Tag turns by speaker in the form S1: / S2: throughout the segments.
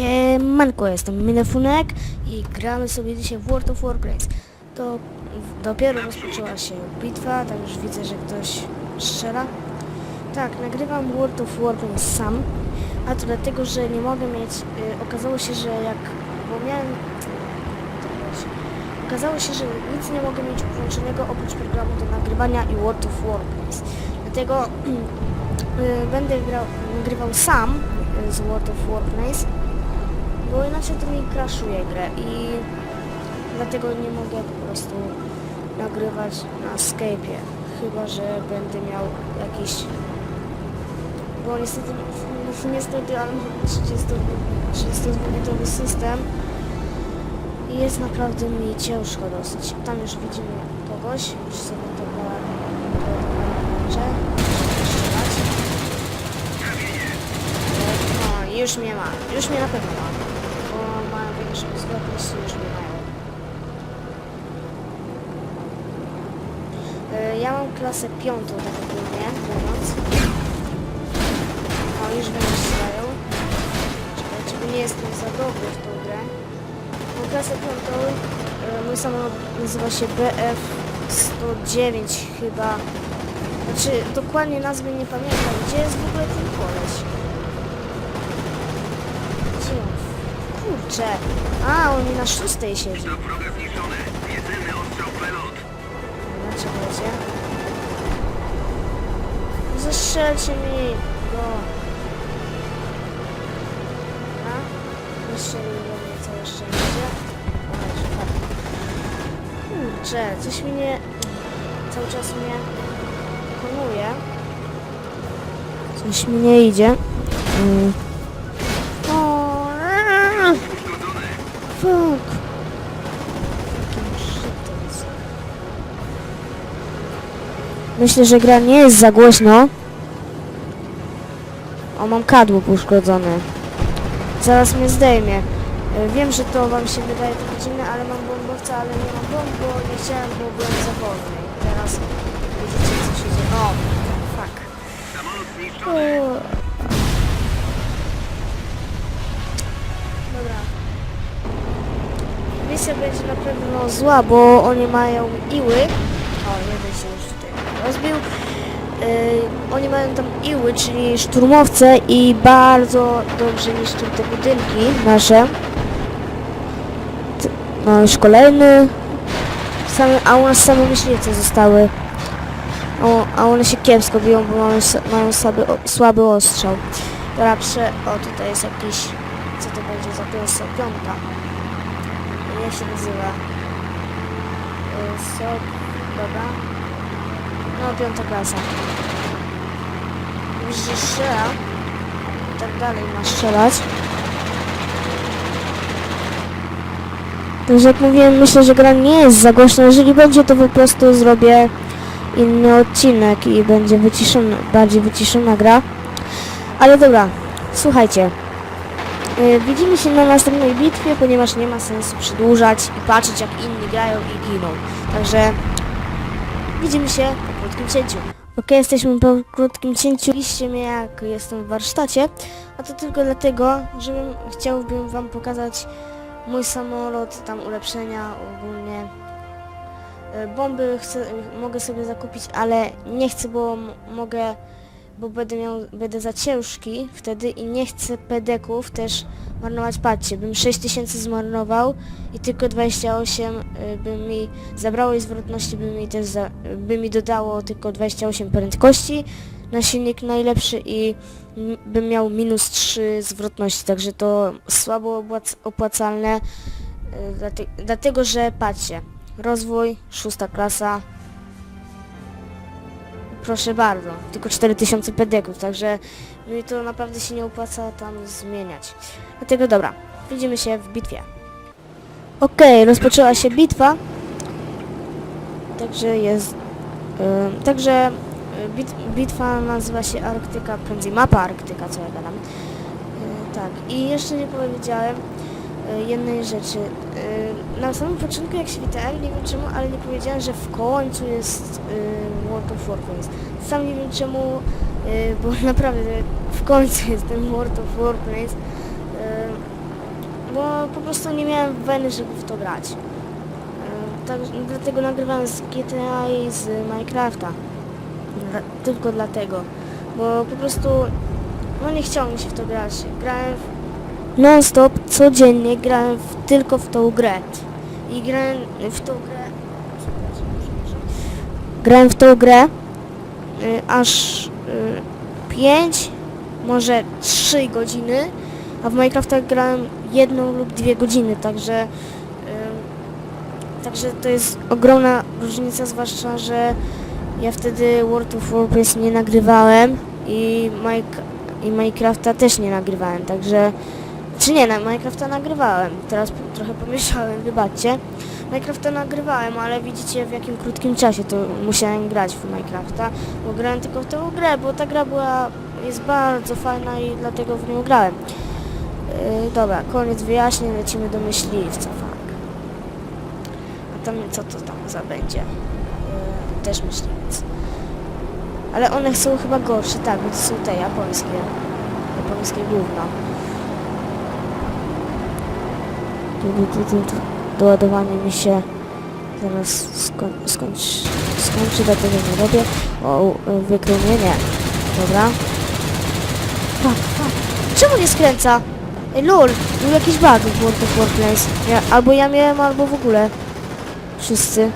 S1: Siemanko, jestem Minefunek i gramy sobie dzisiaj w World of Warcraft. To dopiero rozpoczęła się bitwa, tam już widzę, że ktoś strzela. Tak, nagrywam World of Warcraft sam, a to dlatego, że nie mogę mieć... Y, okazało się, że jak... bo miałem... Okazało się, że nic nie mogę mieć włączonego oprócz programu do nagrywania i World of Warcraft. Dlatego y, będę grał, nagrywał sam y, z World of Warcraft, bo inaczej to mi crashuje grę i dlatego nie mogę po prostu nagrywać na Skype'ie, chyba że będę miał jakiś bo niestety, niestety ale mam 32-bitowy system i jest naprawdę mi ciężko dosyć. Tam już widzimy kogoś, już sobie to. Strzelać. No, już mnie ma. Już mnie na pewno ma. E, Ja mam klasę piątą, tak ogólnie mówiąc. O, już mnie strzelają. Czekajcie, bo nie jestem za dobry w tą grę. Mam klasę piątą. E, Mój samolot nazywa się BF-109 chyba. Znaczy, dokładnie nazwy nie pamiętam. Gdzie jest w ogóle ten koleś? Gdzie on? Kurczę. A, on na szóstej siedzi.
S2: Do pelot.
S1: Dobra, czekajcie. Zastrzelcie mi go. Dobra. Wystrzelił we mnie całe szczęście. Padł. Kurczę, coś mi nie... Cały czas mnie pokonuje. Coś mi nie idzie. Mm. Fuck. Myślę, że gra nie jest za głośno. O, mam kadłub uszkodzone. Zaraz mnie zdejmie. E, Wiem, że to wam się wydaje trochę dziwne, ale mam bombowca, ale nie mam bomb, bo nie chciałem, bo byłem za wolny. I teraz widzicie, co się dzieje. O, fuck. O. Dobra. Misja będzie na pewno zła, bo oni mają iły. O, jeden się już tutaj rozbił. Yy, oni mają tam iły, czyli szturmowce i bardzo dobrze niszczą te budynki nasze. No już kolejny. Same, a u nas same myśliwce zostały. O, a one się kiepsko biją, bo mają, mają słaby, słaby ostrzał. Dobra, prze... O, tutaj jest jakiś... Co to będzie za klasa? Jak się nazywa? Y, Sok... Dobra. No, piąta klasa. Widzisz, strzela. I tak dalej ma strzelać. Także jak mówiłem, myślę, że gra nie jest za głośna. Jeżeli będzie, to po prostu zrobię inny odcinek i będzie wyciszona, bardziej wyciszona gra. Ale dobra, słuchajcie. Yy, widzimy się na następnej bitwie, ponieważ nie ma sensu przedłużać i patrzeć jak inni grają i giną. Także widzimy się po krótkim cięciu. Ok, jesteśmy po krótkim cięciu. Widzicie mnie jak jestem w warsztacie, a to tylko dlatego, żebym chciałbym wam pokazać mój samolot, tam ulepszenia ogólnie. E, Bomby chcę, mogę sobie zakupić, ale nie chcę, bo mogę, bo będę miał, będę za ciężki wtedy i nie chcę pedeków też marnować. Patrzcie, bym 6000 zmarnował i tylko 28 y, by mi zabrało i zwrotności by mi też za, by mi dodało tylko 28 prędkości na silnik najlepszy i bym miał minus 3 zwrotności, także to słabo opłac- opłacalne, y, dlate, dlatego że patrzcie, rozwój, szósta klasa. Proszę bardzo, tylko 4000 pedeków, także mi to naprawdę się nie opłaca tam zmieniać. Dlatego dobra, widzimy się w bitwie. Okej, rozpoczęła się bitwa. Także jest... y, także y, bit, bitwa nazywa się Arktyka, prędzej mapa Arktyka, co ja gadam. Y, tak, i jeszcze nie powiedziałem jednej rzeczy. Y, na samym początku jak świtałem, nie wiem czemu, ale nie powiedziałem, że w końcu jest y, World of Warcraft. Sam nie wiem czemu, y, bo naprawdę w końcu jest ten World of. Y, bo po prostu nie miałem weny, żeby w to grać. Tak, dlatego nagrywałem z GTA i z Minecrafta. Tylko dlatego, bo po prostu no nie chciało mi się w to grać. Grałem w non stop, codziennie grałem w, tylko w tą grę. I grałem w tą grę. Grałem w tą grę y, aż y, 5, może 3 godziny, a w Minecrafta grałem jedną lub dwie godziny, także y, także to jest ogromna różnica, zwłaszcza, że ja wtedy World of Warcraft nie nagrywałem i, Mike, i Minecrafta też nie nagrywałem, także czy nie, na Minecrafta nagrywałem, teraz trochę pomieszałem, wybaczcie. Minecrafta nagrywałem, ale widzicie w jakim krótkim czasie to musiałem grać w Minecrafta, bo grałem tylko w tę grę, bo ta gra była, jest bardzo fajna i dlatego w nią grałem. Yy, dobra, koniec wyjaśnień, lecimy do myśliwca, fuck. A tam, co to tam za będzie? Yy, też myśliwiec. Ale one są chyba gorsze, tak, bo to są te japońskie. Japońskie gówno. Tu, tu, tu, tu, tu. Doładowanie mi się zaraz skoń, skończ, skończy, dlatego nie robię. O, y, wykrył mnie, nie. Dobra. Fuck, fuck. Czemu nie skręca? Ej, lol, był jakiś bug w World of Warplanes. Ja, albo ja miałem, albo w ogóle. Wszyscy.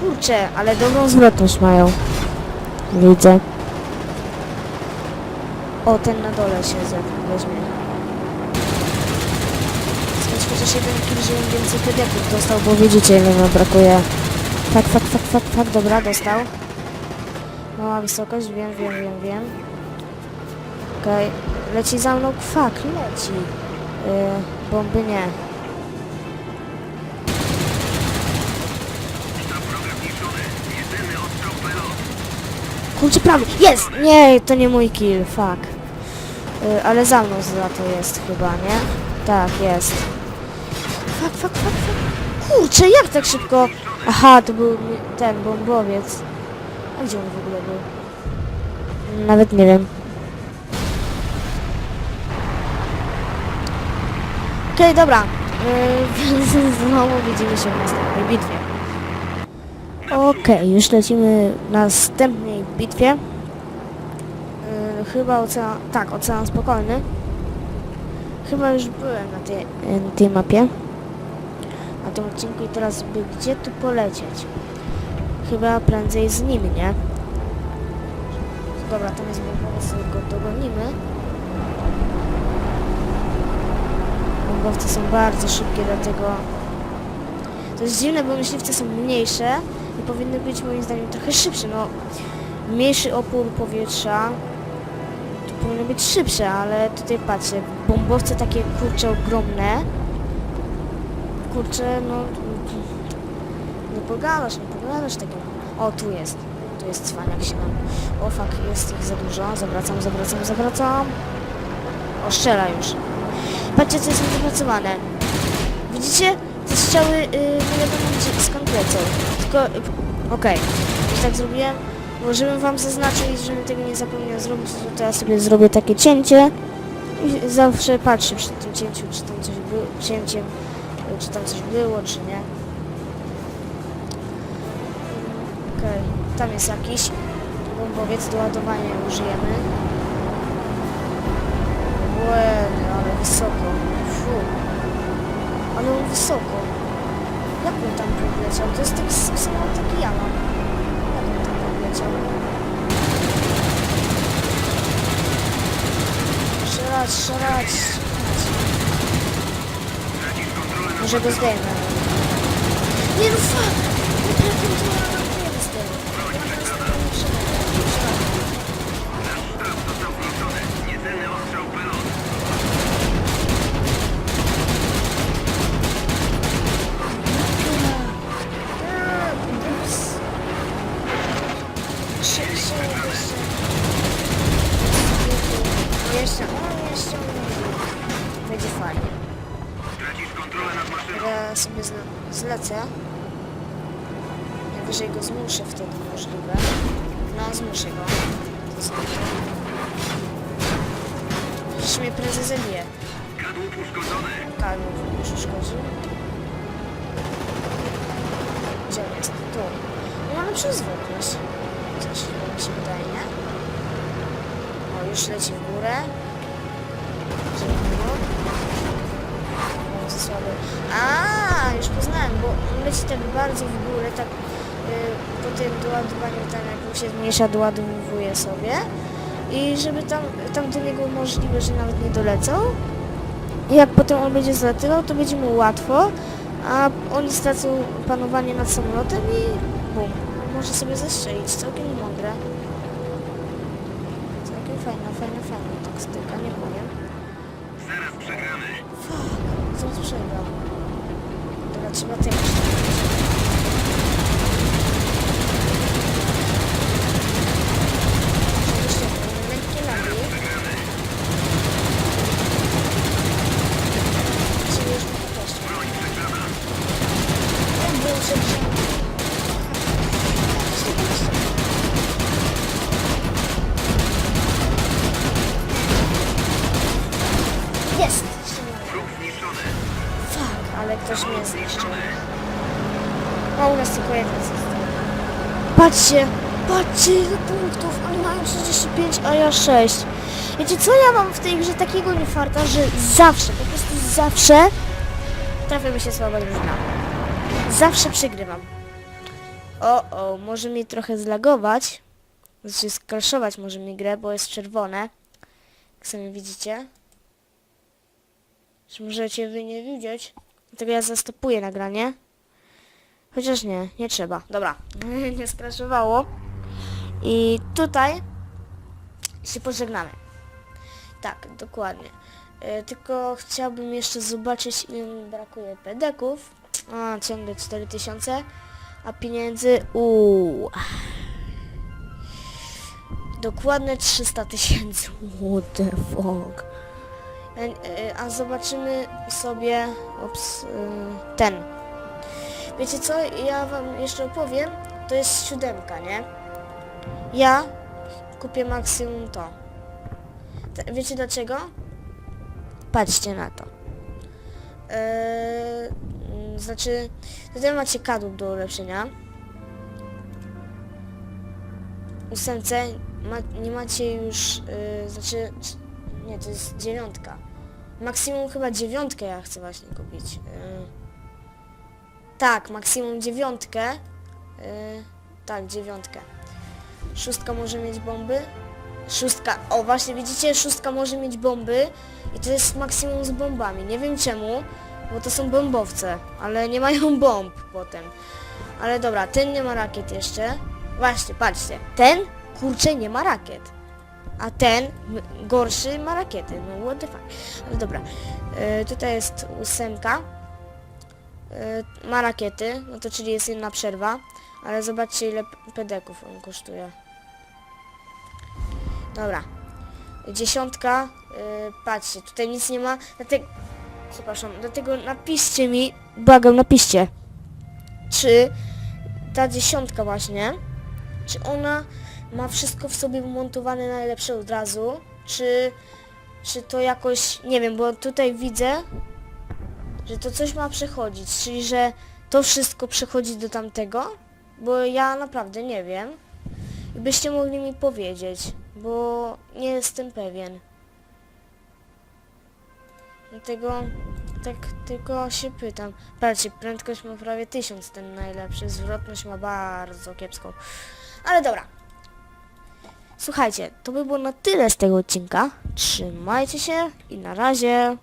S1: Kurczę, ale dobrą zwrotność mają. Widzę. O, ten na dole się weźmie. Skończ chociaż jeden kill, żebym więcej kredytów dostał, bo widzicie ile nam brakuje. Fak, fak, fak, fak, fak, dobra, dostał. Mała wysokość, wiem, wiem, wiem, wiem. Okej, leci za mną, fak, leci. Yy, bomby nie. Kurczę, prawie, jest! Nie, to nie mój kill, fuck. Yy, ale za mną za to jest chyba, nie? Tak, jest. Fuck, fuck, fuck, fuck. Kurczę, jak tak szybko? Aha, to był ten bombowiec. A gdzie on w ogóle był? Nawet nie wiem. Okej, dobra. Yy, znowu widzimy się w następnej bitwie. Okej, już lecimy w następnej bitwie. Chyba ocean... Tak, ocean spokojny. Chyba już byłem na tej, na tej mapie. Na tym odcinku i teraz by gdzie tu polecieć? Chyba prędzej z nim, nie? Dobra, tam jest bombowiec, sobie go dogonimy. Bombowce są bardzo szybkie, dlatego... To jest dziwne, bo myśliwce są mniejsze i powinny być moim zdaniem trochę szybsze. No, mniejszy opór powietrza to powinny być szybsze, ale tutaj patrzę, bombowce takie kurcze ogromne. Kurczę, no nie pogadasz, nie pogadasz takim. O, tu jest. Tu jest cwaniak się nam. O fuck, jest ich za dużo. Zawracam, zawracam, zawracam. O, strzela już. Patrzcie, co jest wypracowane. Widzicie? Te strzały, yy, nie wiadomo. Tylko, y, okej, już tak zrobiłem. Bo żebym wam zaznaczył i żebym tego nie zapomniał zrobić, to ja sobie zrobię takie cięcie. I zawsze patrzę przy tym cięciu, czy tam coś było, cięciem, czy tam coś było, czy nie. Okej, tam jest jakiś bombowiec do ładowania użyjemy. Łe, ale wysoko. Fu. Ale on wysoko. Jak on tam podleciał? To jest tak s- samo taki ja mam. Jak on tam podleciał? Szarać, szarać, szarać.
S2: Tracisz kontrolę nad
S1: Może go zdejmę. Nie no fuck! Nie prekontrolowałem jestem. Ja teraz tego nie przebiegam. Szarać.
S2: sztab został zniszczony. Jedyny ostrzał pelot.
S1: Ups. Jeszcze, jeszcze, jeszcze. Jeszcze, o, jeszcze. Będzie fajnie.
S2: Tracisz kontrolę nad maszyną.
S1: Ja sobie zle zlecę. Najwyżej go zmuszę wtedy możliwe. No, zmuszę go. To jest Przecież mnie prędzej zabije.
S2: Kadłub uszkodzony.
S1: Kadłub już uszkodził. Gdzie on jest? Tu. No mamy przezwykłość. Coś mi się wydaje, nie? Już leci w górę. A, już poznałem, bo on leci tak bardzo w górę, tak y, po tym doładowaniu tam jak mu się zmniejsza, doładowuje sobie. I żeby tam, tam do niego możliwe, że nawet nie dolecą. I jak potem on będzie zlatywał, to będzie mu łatwo, a oni stracą panowanie nad samolotem i bum, może sobie zestrzelić. Całkiem mądre. Całkiem fajna, fajna, fajna taktyka, nie powiem.
S2: Zaraz przegramy.
S1: Fuck, co przegrał? Dobra, trzeba też. Patrzcie, patrzcie ile punktów. Oni mają 35, a ja 6. Wiecie co, ja mam w tej grze takiego niefarta, że zawsze, po prostu zawsze trafia mi się słaba drużyna. Zawsze przegrywam. O, o, może mi trochę zlagować. Znaczy skraszować może mi grę, bo jest czerwone. Jak sami widzicie. Czy możecie wy nie widzieć? Dlatego ja zastopuję nagranie. Chociaż nie, nie trzeba. Dobra, nie skraszowało. I tutaj się pożegnamy. Tak, dokładnie. E, tylko chciałbym jeszcze zobaczyć ile mi brakuje pedeków. A, ciągle 4000. A pieniędzy... Uuu. Dokładne 300 tysięcy. What the fuck. E, e, A zobaczymy sobie... Ten. Wiecie co, ja wam jeszcze opowiem, to jest siódemka, nie? Ja kupię maksimum to. Te- Wiecie dlaczego? Patrzcie na to. Eee, znaczy, tutaj macie kadłub do ulepszenia. Ósemce ma, nie macie już, yy, znaczy, nie, to jest dziewiątka. Maksimum chyba dziewiątkę ja chcę właśnie kupić. Yy. Tak, maksimum dziewiątkę. Yy, tak, dziewiątkę. Szóstka może mieć bomby. Szóstka, o właśnie widzicie, szóstka może mieć bomby i to jest maksimum z bombami. Nie wiem czemu, bo to są bombowce, ale nie mają bomb potem. Ale dobra, ten nie ma rakiet jeszcze. Właśnie, patrzcie, ten kurczę nie ma rakiet. A ten gorszy ma rakiety. No what the fuck. Ale dobra, yy, tutaj jest ósemka. Y, ma rakiety, no to czyli jest jedna przerwa, ale zobaczcie ile pedeków on kosztuje. Dobra. Dziesiątka, y, patrzcie, tutaj nic nie ma, dlatego, przepraszam, dlatego napiszcie mi, błagam, napiszcie, czy ta dziesiątka właśnie, czy ona ma wszystko w sobie wmontowane najlepsze od razu, czy, czy to jakoś, nie wiem, bo tutaj widzę, że to coś ma przechodzić, czyli że to wszystko przechodzi do tamtego, bo ja naprawdę nie wiem. Byście mogli mi powiedzieć, bo nie jestem pewien. Dlatego tak tylko się pytam. Patrzcie, prędkość ma prawie 1000 ten najlepszy, zwrotność ma bardzo kiepską. Ale dobra. Słuchajcie, to by było na tyle z tego odcinka. Trzymajcie się i na razie.